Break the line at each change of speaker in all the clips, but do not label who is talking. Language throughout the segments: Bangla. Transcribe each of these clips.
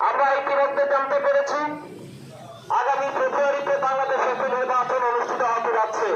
আমরা ইতিমধ্যে জানতে পেরেছি আগামী ফেব্রুয়ারিতে বাংলাদেশে একটি নির্বাচন অনুষ্ঠিত হতে যাচ্ছে।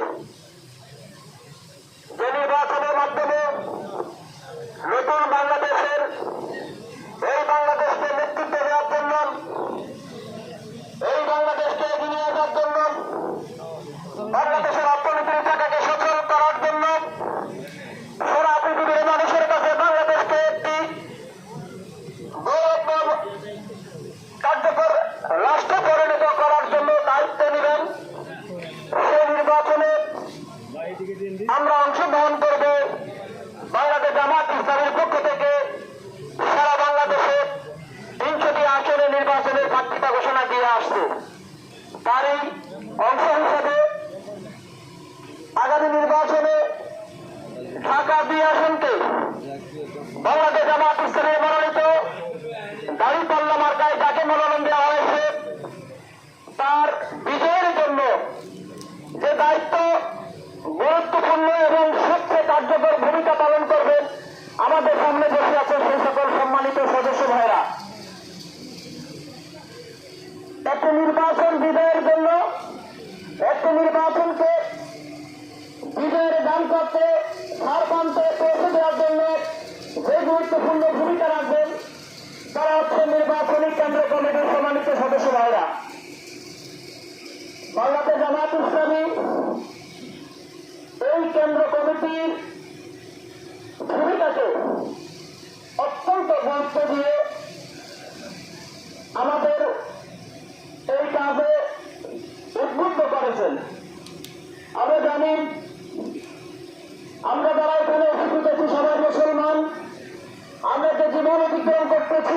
আমরা অংশগ্রহণ করব বাংলাদেশ জামাত ইসলামের পক্ষ থেকে। সারা বাংলাদেশে তিনশোটি আসনে নির্বাচনের প্রার্থিতা ঘোষণা দিয়ে আসছে। তারই অংশ হিসেবে আগামী নির্বাচনে ঢাকা দুই আসনকে বাংলাদেশ জামাত ইসলামের মনোনীত দাঁড়িপাল্লা মার্কায় যাকে মনোনয়ন দেওয়া হয়েছে, তার বিজয়ের জন্য যে দায়িত্ব গুরুত্বপূর্ণ এবং সবচেয়ে কার্যকর ভূমিকা পালন করবেন আমাদের সামনে বসে আছে সেই সকল সম্মানিত সদস্য ভাইরা একটি নির্বাচন বিজয়ের জন্য একটি নির্বাচনকে বিজয়ের দান করতে সার প্রান্তে পৌঁছে দেওয়ার জন্য যে গুরুত্বপূর্ণ ভূমিকা রাখবেন, তারা হচ্ছে নির্বাচনী কেন্দ্র কমিটির সম্মানিত সদস্য ভাইরা। বাংলাদেশ জামাত ইসলামী এই কেন্দ্র কমিটির ভূমিকাকে অত্যন্ত গুরুত্ব দিয়ে আমাদের এই কাজে উদ্বুদ্ধ করেছেন। আমরা জানি অতিক্রম করতেছি।